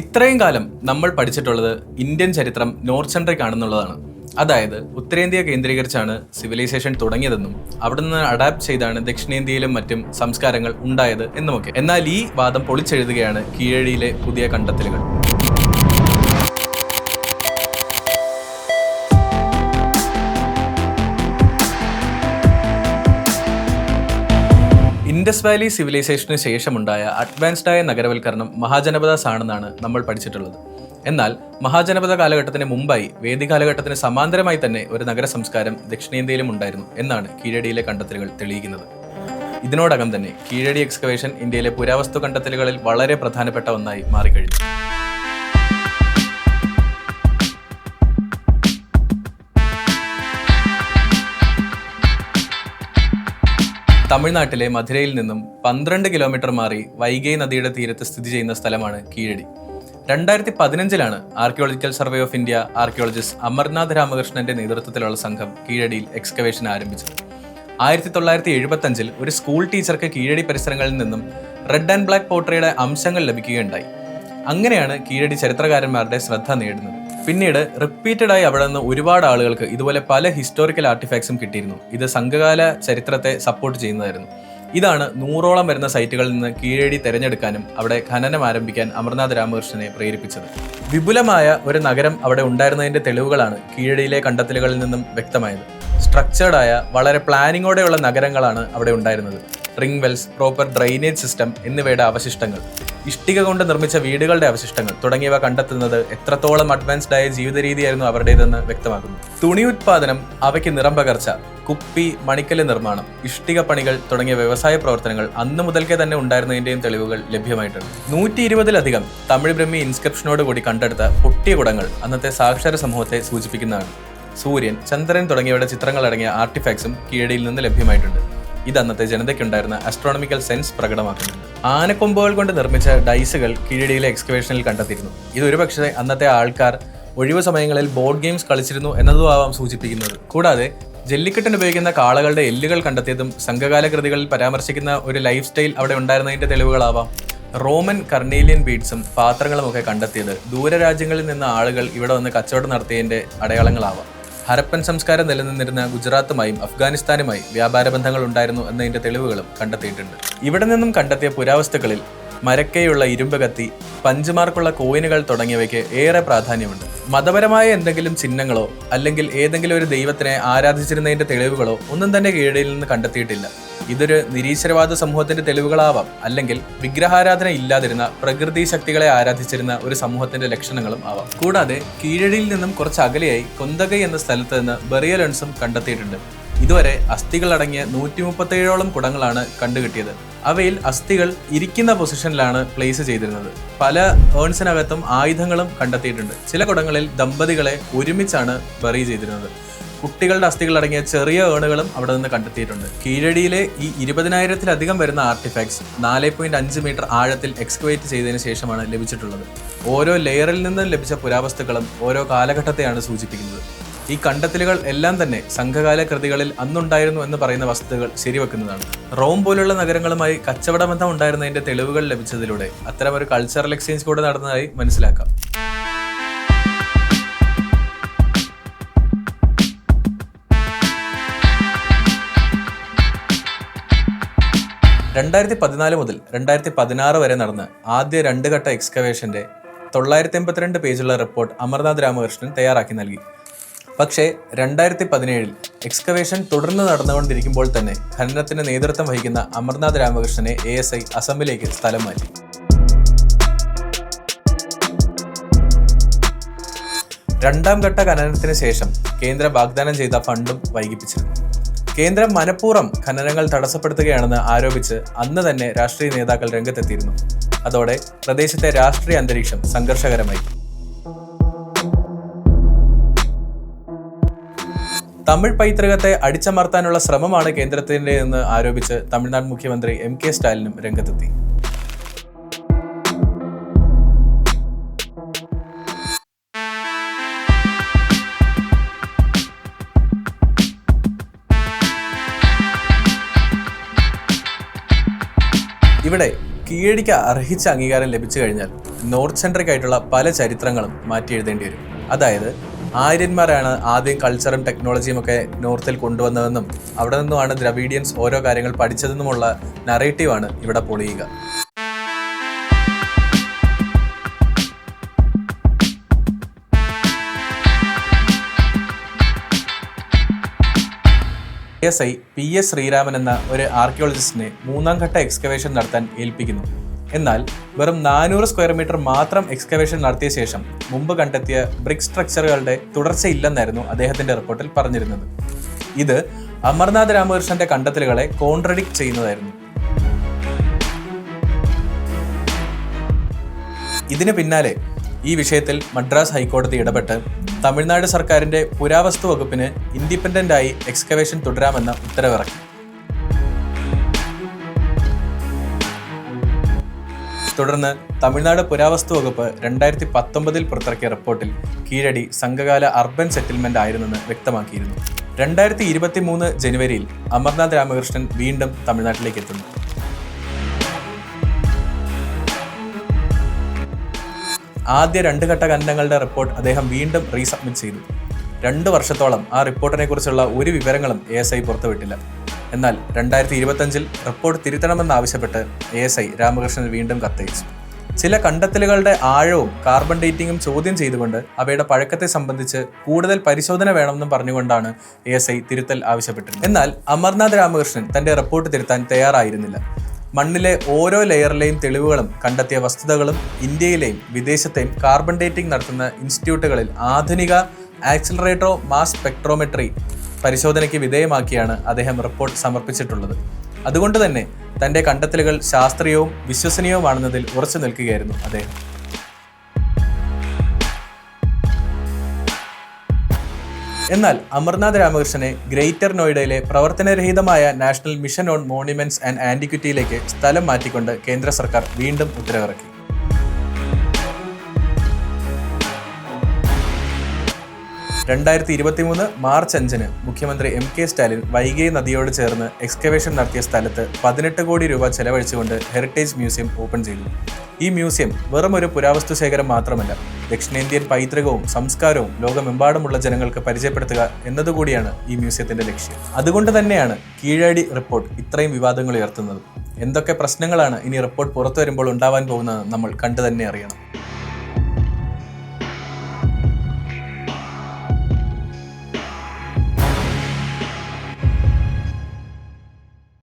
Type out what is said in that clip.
ഇത്രയും കാലം നമ്മൾ പഠിച്ചിട്ടുള്ളത് ഇന്ത്യൻ ചരിത്രം നോർത്ത് സെൻട്രിക് ആണെന്നുള്ളതാണ് അതായത് ഉത്തരേന്ത്യ കേന്ദ്രീകരിച്ചാണ് സിവിലൈസേഷൻ തുടങ്ങിയതെന്നും അവിടെ നിന്ന് അഡാപ്റ്റ് ചെയ്താണ് ദക്ഷിണേന്ത്യയിലും മറ്റും സംസ്കാരങ്ങൾ ഉണ്ടായത് എന്നുമൊക്കെ. എന്നാൽ ഈ വാദം പൊളിച്ചെഴുതുകയാണ് കീഴടിയിലെ പുതിയ കണ്ടെത്തലുകൾ. ഇൻഡസ് വാലി സിവിലൈസേഷന് ശേഷമുണ്ടായ അഡ്വാൻസ്ഡായ നഗരവൽക്കരണം മഹാജനപദാസ് ആണെന്നാണ് നമ്മൾ പഠിച്ചിട്ടുള്ളത്. എന്നാൽ മഹാജനപദ കാലഘട്ടത്തിന് മുമ്പായി വേദി കാലഘട്ടത്തിന് സമാന്തരമായി തന്നെ ഒരു നഗര സംസ്കാരം ദക്ഷിണേന്ത്യയിലും ഉണ്ടായിരുന്നു എന്നാണ് കീഴടിയിലെ കണ്ടെത്തലുകൾ തെളിയിക്കുന്നത്. ഇതിനോടകം തന്നെ കീഴടി എക്സ്കവേഷൻ ഇന്ത്യയിലെ പുരാവസ്തു കണ്ടെത്തലുകളിൽ വളരെ പ്രധാനപ്പെട്ട ഒന്നായി മാറിക്കഴിഞ്ഞു. തമിഴ്നാട്ടിലെ മധുരയിൽ നിന്നും പന്ത്രണ്ട് കിലോമീറ്റർ മാറി വൈഗൈ നദിയുടെ തീരത്ത് സ്ഥിതി ചെയ്യുന്ന സ്ഥലമാണ് കീഴടി. രണ്ടായിരത്തി പതിനഞ്ചിലാണ് archaeological survey of India archaeologist Amarnath രാമകൃഷ്ണന്റെ നേതൃത്വത്തിലുള്ള സംഘം കീഴടിയിൽ എക്സ്കവേഷൻ ആരംഭിച്ചത്. ആയിരത്തി തൊള്ളായിരത്തി എഴുപത്തഞ്ചിൽ ഒരു സ്കൂൾ ടീച്ചർക്ക് കീഴടി പരിസരങ്ങളിൽ നിന്നും റെഡ് ആൻഡ് ബ്ലാക്ക് പോട്ടറിയുടെ അംശങ്ങൾ ലഭിക്കുകയുണ്ടായി. അങ്ങനെയാണ് കീഴടി ചരിത്രകാരന്മാരുടെ ശ്രദ്ധ നേടുന്നത്. പിന്നീട് റിപ്പീറ്റഡ് ആയി അവിടെ നിന്ന് ഒരുപാട് ആളുകൾക്ക് ഇതുപോലെ പല ഹിസ്റ്റോറിക്കൽ ആർട്ടിഫാക്ട്സും കിട്ടിയിരുന്നു. ഇത് സംഘകാല ചരിത്രത്തെ സപ്പോർട്ട് ചെയ്യുന്നതായിരുന്നു. ഇതാണ് നൂറോളം വരുന്ന സൈറ്റുകളിൽ നിന്ന് കീഴടി തിരഞ്ഞെടുക്കാനും അവിടെ ഖനനം ആരംഭിക്കാൻ അമർനാഥ് രാമകൃഷ്ണനെ പ്രേരിപ്പിച്ചത്. വിപുലമായ ഒരു നഗരം അവിടെ ഉണ്ടായിരുന്നതിന്റെ തെളിവുകളാണ് കീഴടിയിലെ കണ്ടെത്തലുകളിൽ നിന്നും വ്യക്തമായത്. സ്ട്രക്ചേർഡായ വളരെ പ്ലാനിങ്ങോടെയുള്ള നഗരങ്ങളാണ് അവിടെ ഉണ്ടായിരുന്നത്. Ring wells proper drainage system എന്നിവയുടെ അവശിഷ്ടങ്ങൾ. ഇഷ്ടിക കൊണ്ട് നിർമ്മിച്ച വീടുകളുടെ അവശിഷ്ടങ്ങൾ തുടങ്ങിയവ കണ്ടെത്തുന്നത് എത്രത്തോളം അഡ്വാൻസ്ഡ് ആയ ജീവിത രീതിയായിരുന്നു അവരുടേതെന്ന് വ്യക്തമാക്കുന്നു. തുണി ഉത്പാദനം അവയ്ക്ക് നിറം പകർച്ച കുപ്പി മണിക്കൽ നിർമ്മാണം ഇഷ്ടിക പണികൾ തുടങ്ങിയ വ്യവസായ പ്രവർത്തനങ്ങൾ അന്ന് മുതൽക്കേ തന്നെ ഉണ്ടായിരുന്നതിന്റെയും തെളിവുകൾ ലഭ്യമായിട്ടുണ്ട്. നൂറ്റി ഇരുപതിലധികം തമിഴ് ബ്രഹ്മി ഇൻസ്ക്രിപ്ഷനോട് കൂടി കണ്ടെടുത്ത പൊട്ടിയ കുടങ്ങൾ അന്നത്തെ സാക്ഷര സമൂഹത്തെ സൂചിപ്പിക്കുന്നതാണ്. സൂര്യൻ ചന്ദ്രൻ തുടങ്ങിയവയുടെ ചിത്രങ്ങൾ അടങ്ങിയ ആർട്ടിഫാക്ട്സും കീഴടിയിൽ നിന്ന് ലഭ്യമായിട്ടുണ്ട്. ഇത് അന്നത്തെ ജനതയ്ക്കുണ്ടായിരുന്ന അസ്ട്രോണമിക്കൽ സെൻസ് പ്രകടമാക്കുന്നുണ്ട്. ആനക്കൊമ്പുകൾ കൊണ്ട് നിർമ്മിച്ച ഡൈസുകൾ കീഴടിയിലെ എക്സ്കവേഷനിൽ കണ്ടെത്തിയിരുന്നു. ഇത് ഒരുപക്ഷെ അന്നത്തെ ആൾക്കാർ ഒഴിവു സമയങ്ങളിൽ ബോർഡ് ഗെയിംസ് കളിച്ചിരുന്നു എന്നതും ആവാം സൂചിപ്പിക്കുന്നത്. കൂടാതെ ജല്ലിക്കെട്ടിന് ഉപയോഗിക്കുന്ന കാളകളുടെ എല്ലുകൾ കണ്ടെത്തിയതും സംഘകാല കൃതികളിൽ പരാമർശിക്കുന്ന ഒരു ലൈഫ് സ്റ്റൈൽ അവിടെ ഉണ്ടായിരുന്നതിന്റെ തെളിവുകളാവാം. റോമൻ കർണീലിയൻ ബീഡ്സും പാത്രങ്ങളും ഒക്കെ കണ്ടെത്തിയത് ദൂരരാജ്യങ്ങളിൽ നിന്ന് ആളുകൾ ഇവിടെ വന്ന് കച്ചവടം നടത്തിയതിന്റെ അടയാളങ്ങളാവാം. ഹരപ്പൻ സംസ്കാരം നിലനിന്നിരുന്ന ഗുജറാത്തുമായും അഫ്ഗാനിസ്ഥാനുമായി വ്യാപാര ബന്ധങ്ങൾ ഉണ്ടായിരുന്നു എന്നതിന്റെ തെളിവുകളും കണ്ടെത്തിയിട്ടുണ്ട്. ഇവിടെ നിന്നും കണ്ടെത്തിയ പുരാവസ്തുക്കളിൽ മരക്കയുള്ള ഇരുമ്പ് കത്തി പഞ്ചുമാർക്കുള്ള കോയിനുകൾ തുടങ്ങിയവയ്ക്ക് ഏറെ പ്രാധാന്യമുണ്ട്. മതപരമായ എന്തെങ്കിലും ചിഹ്നങ്ങളോ അല്ലെങ്കിൽ ഏതെങ്കിലും ഒരു ദൈവത്തിനെ ആരാധിച്ചിരുന്നതിന്റെ തെളിവുകളോ ഒന്നും തന്നെ കീഴിൽ നിന്ന് കണ്ടെത്തിയിട്ടില്ല. ഇതൊരു നിരീശ്വരവാദ സമൂഹത്തിന്റെ തെളിവുകളാവാം. അല്ലെങ്കിൽ വിഗ്രഹാരാധന ഇല്ലാതിരുന്ന പ്രകൃതി ശക്തികളെ ആരാധിച്ചിരുന്ന ഒരു സമൂഹത്തിന്റെ ലക്ഷണങ്ങളും ആവാം. കൂടാതെ കീഴടിയിൽ നിന്നും കുറച്ച് അകലെയായി കൊന്തകൈ എന്ന സ്ഥലത്ത് നിന്ന് ബെറിയലൻസും കണ്ടെത്തിയിട്ടുണ്ട്. ഇതുവരെ അസ്ഥികൾ അടങ്ങിയ നൂറ്റി മുപ്പത്തേഴോളം കുടങ്ങളാണ് കണ്ടുകിട്ടിയത്. അവയിൽ അസ്ഥികൾ ഇരിക്കുന്ന പൊസിഷനിലാണ് പ്ലേസ് ചെയ്തിരുന്നത്. പല ഏൺസിനകത്തും ആയുധങ്ങളും കണ്ടെത്തിയിട്ടുണ്ട്. ചില കുടങ്ങളിൽ ദമ്പതികളെ ഒരുമിച്ചാണ് ബറി ചെയ്തിരുന്നത്. കുട്ടികളുടെ അസ്ഥികൾ അടങ്ങിയ ചെറിയ ഏണുകളും അവിടെ നിന്ന് കണ്ടെത്തിയിട്ടുണ്ട്. കീഴടിയിലെ ഈ ഇരുപതിനായിരത്തിലധികം വരുന്ന ആർട്ടിഫാക്ട്സ് നാല് പോയിന്റ് അഞ്ച് മീറ്റർ ആഴത്തിൽ എക്സ്കവേറ്റ് ചെയ്തതിന് ശേഷമാണ് ലഭിച്ചിട്ടുള്ളത്. ഓരോ ലെയറിൽ നിന്ന് ലഭിച്ച പുരാവസ്തുക്കളും ഓരോ കാലഘട്ടത്തെയാണ് സൂചിപ്പിക്കുന്നത്. ഈ കണ്ടെത്തലുകൾ എല്ലാം തന്നെ സംഘകാല കൃതികളിൽ അന്നുണ്ടായിരുന്നു എന്ന് പറയുന്ന വസ്തുതകൾ ശരിവെക്കുന്നതാണ്. റോം പോലുള്ള നഗരങ്ങളുമായി കച്ചവട ബന്ധം ഉണ്ടായിരുന്നതിന്റെ തെളിവുകൾ ലഭിച്ചതിലൂടെ അത്തരം ഒരു കൾച്ചറൽ എക്സ്ചേഞ്ച് കൂടെ നടന്നതായി മനസ്സിലാക്കാം. രണ്ടായിരത്തി പതിനാല് മുതൽ രണ്ടായിരത്തി പതിനാറ് വരെ നടന്ന ആദ്യ രണ്ട് ഘട്ട എക്സ്കവേഷന്റെ തൊള്ളായിരത്തി എൺപത്തിരണ്ട് പേജുള്ള റിപ്പോർട്ട് അമർനാഥ് രാമകൃഷ്ണൻ തയ്യാറാക്കി നൽകി. പക്ഷേ രണ്ടായിരത്തി പതിനേഴിൽ എക്സ്കവേഷൻ തുടർന്ന് നടന്നുകൊണ്ടിരിക്കുമ്പോൾ തന്നെ ഖനനത്തിന് നേതൃത്വം വഹിക്കുന്ന അമർനാഥ് രാമകൃഷ്ണനെ എ എസ് ഐ അസമിലേക്ക് സ്ഥലം മാറ്റി. രണ്ടാം ഘട്ട ഖനനത്തിന് ശേഷം കേന്ദ്രം വാഗ്ദാനം ചെയ്ത ഫണ്ടും വൈകിപ്പിച്ചിരുന്നു. കേന്ദ്രം മനഃപൂർവം ഖനനങ്ങൾ തടസ്സപ്പെടുത്തുകയാണെന്ന് ആരോപിച്ച് അന്ന് തന്നെ രാഷ്ട്രീയ നേതാക്കൾ രംഗത്തെത്തിയിരുന്നു. അതോടെ പ്രദേശത്തെ രാഷ്ട്രീയ അന്തരീക്ഷം സംഘർഷകരമായി. തമിഴ് പൈതൃകത്തെ അടിച്ചമർത്താനുള്ള ശ്രമമാണ് കേന്ദ്രത്തിന്റെ എന്ന് ആരോപിച്ച് തമിഴ്നാട് മുഖ്യമന്ത്രി എം കെ സ്റ്റാലിനും രംഗത്തെത്തി. ഇവിടെ കീഴടിക്ക് അർഹിച്ച അംഗീകാരം ലഭിച്ചു കഴിഞ്ഞാൽ നോർത്ത് സെൻട്രിക് ആയിട്ടുള്ള പല ചരിത്രങ്ങളും മാറ്റി എഴുതേണ്ടി വരും. അതായത് ആര്യന്മാരാണ് ആദ്യം കൾച്ചറും ടെക്നോളജിയും ഒക്കെ നോർത്തിൽ കൊണ്ടുവന്നതെന്നും അവിടെ നിന്നുമാണ് ദ്രവീഡിയൻസ് ഓരോ കാര്യങ്ങൾ പഠിച്ചതെന്നുമുള്ള നറേറ്റീവാണ് ഇവിടെ പൊളിയുക. S I P S Sriraman എന്ന ഒരു ആർക്കിയോളജിസ്റ്റിനെ മൂന്നാം ഘട്ട എക്സ്കവേഷൻ നടത്താൻ ഏൽപ്പിക്കുന്നു. എന്നാൽ വെറും നാനൂറ് സ്ക്വയർ മീറ്റർ മാത്രം എക്സ്കവേഷൻ നടത്തിയ ശേഷം മുമ്പ് കണ്ടെത്തിയ ബ്രിക് സ്ട്രക്ചറുകളുടെ തുടർച്ചയില്ലെന്നായിരുന്നു അദ്ദേഹത്തിന്റെ റിപ്പോർട്ടിൽ പറഞ്ഞിരുന്നത്. ഇത് അമർനാഥ് രാമകൃഷ്ണന്റെ കണ്ടെത്തലുകളെ കോൺട്രഡിക്ട് ചെയ്യുന്നതായിരുന്നു. ഇതിന് പിന്നാലെ ഈ വിഷയത്തിൽ മദ്രാസ് ഹൈക്കോടതി ഇടപെട്ട് തമിഴ്നാട് സർക്കാരിന്റെ പുരാവസ്തു വകുപ്പിന് ഇൻഡിപെൻഡന്റ് ആയി എക്സ്കവേഷൻ തുടരാമെന്ന ഉത്തരവിറക്കി. തുടർന്ന് തമിഴ്നാട് പുരാവസ്തു വകുപ്പ് രണ്ടായിരത്തി പത്തൊമ്പതിൽ പുറത്തിറക്കിയ റിപ്പോർട്ടിൽ കീഴടി സംഘകാല അർബൻ സെറ്റിൽമെന്റ് ആയിരുന്നെന്ന് വ്യക്തമാക്കിയിരുന്നു. രണ്ടായിരത്തി ഇരുപത്തി മൂന്ന് ജനുവരിയിൽ അമർനാഥ് രാമകൃഷ്ണൻ വീണ്ടും തമിഴ്നാട്ടിലേക്ക് എത്തുന്നു. ആദ്യ രണ്ട് ഘട്ട ഖനനങ്ങളുടെ റിപ്പോർട്ട് അദ്ദേഹം വീണ്ടും റീസബ്മിറ്റ് ചെയ്തു. രണ്ട് വർഷത്തോളം ആ റിപ്പോർട്ടിനെ കുറിച്ചുള്ള ഒരു വിവരങ്ങളും എ എസ് ഐ പുറത്തുവിട്ടില്ല. എന്നാൽ രണ്ടായിരത്തി ഇരുപത്തഞ്ചിൽ റിപ്പോർട്ട് തിരുത്തണമെന്നാവശ്യപ്പെട്ട് എ എസ് ഐ രാമകൃഷ്ണൻ വീണ്ടും കത്തയച്ചു. ചില കണ്ടെത്തലുകളുടെ ആഴവും കാർബൺ ഡേറ്റിംഗും ചോദ്യം ചെയ്തുകൊണ്ട് അവയുടെ പഴക്കത്തെ സംബന്ധിച്ച് കൂടുതൽ പരിശോധന വേണമെന്നും പറഞ്ഞുകൊണ്ടാണ് എ എസ് ഐ തിരുത്തൽ ആവശ്യപ്പെട്ടത് എന്നാൽ അമർനാഥ് രാമകൃഷ്ണൻ തന്റെ റിപ്പോർട്ട് തിരുത്താൻ തയ്യാറായിരുന്നില്ല. മണ്ണിലെ ഓരോ ലെയറിലെയും തെളിവുകളും കണ്ടെത്തിയ വസ്തുതകളും ഇന്ത്യയിലെയും വിദേശത്തെയും കാർബൺ ഡേറ്റിംഗ് നടത്തുന്ന ഇൻസ്റ്റിറ്റ്യൂട്ടുകളിൽ ആധുനിക ആക്സിലറേറ്റോ മാസ് സ്പെക്ട്രോമെട്രി പരിശോധനയ്ക്ക് വിധേയമാക്കിയാണ് അദ്ദേഹം റിപ്പോർട്ട് സമർപ്പിച്ചിട്ടുള്ളത്. അതുകൊണ്ട് തന്നെ തന്റെ കണ്ടെത്തലുകൾ ശാസ്ത്രീയവും വിശ്വസനീയവുമാണെന്നതിൽ ഉറച്ചു നിൽക്കുകയായിരുന്നു അദ്ദേഹം. എന്നാൽ അമർനാഥ് രാമകൃഷ്ണനെ ഗ്രേറ്റർ നോയിഡയിലെ പ്രവർത്തനരഹിതമായ national mission on monuments and ആന്റിക്വിറ്റിയിലേക്ക് സ്ഥലം മാറ്റിക്കൊണ്ട് കേന്ദ്ര സർക്കാർ വീണ്ടും ഉത്തരവിറക്കി. രണ്ടായിരത്തി ഇരുപത്തി മൂന്ന് മാർച്ച് അഞ്ചിന് മുഖ്യമന്ത്രി എം കെ സ്റ്റാലിൻ വൈഗൈ നദിയോട് ചേർന്ന് എക്സ്കവേഷൻ നടത്തിയ സ്ഥലത്ത് പതിനെട്ട് കോടി രൂപ ചെലവഴിച്ചുകൊണ്ട് ഹെറിറ്റേജ് മ്യൂസിയം ഓപ്പൺ ചെയ്തു. ഈ മ്യൂസിയം വെറും ഒരു പുരാവസ്തു ശേഖരം മാത്രമല്ല ദക്ഷിണേന്ത്യൻ പൈതൃകവും സംസ്കാരവും ലോകമെമ്പാടുമുള്ള ജനങ്ങൾക്ക് പരിചയപ്പെടുത്തുക എന്നതുകൂടിയാണ് ഈ മ്യൂസിയത്തിന്റെ ലക്ഷ്യം. അതുകൊണ്ട് തന്നെയാണ് കീഴടി റിപ്പോർട്ട് ഇത്രയും വിവാദങ്ങൾ ഉയർത്തുന്നത്. എന്തൊക്കെ പ്രശ്നങ്ങളാണ് ഇനി റിപ്പോർട്ട് പുറത്തു വരുമ്പോൾ ഉണ്ടാവാൻ പോകുന്നത് നമ്മൾ കണ്ടു തന്നെ അറിയണം.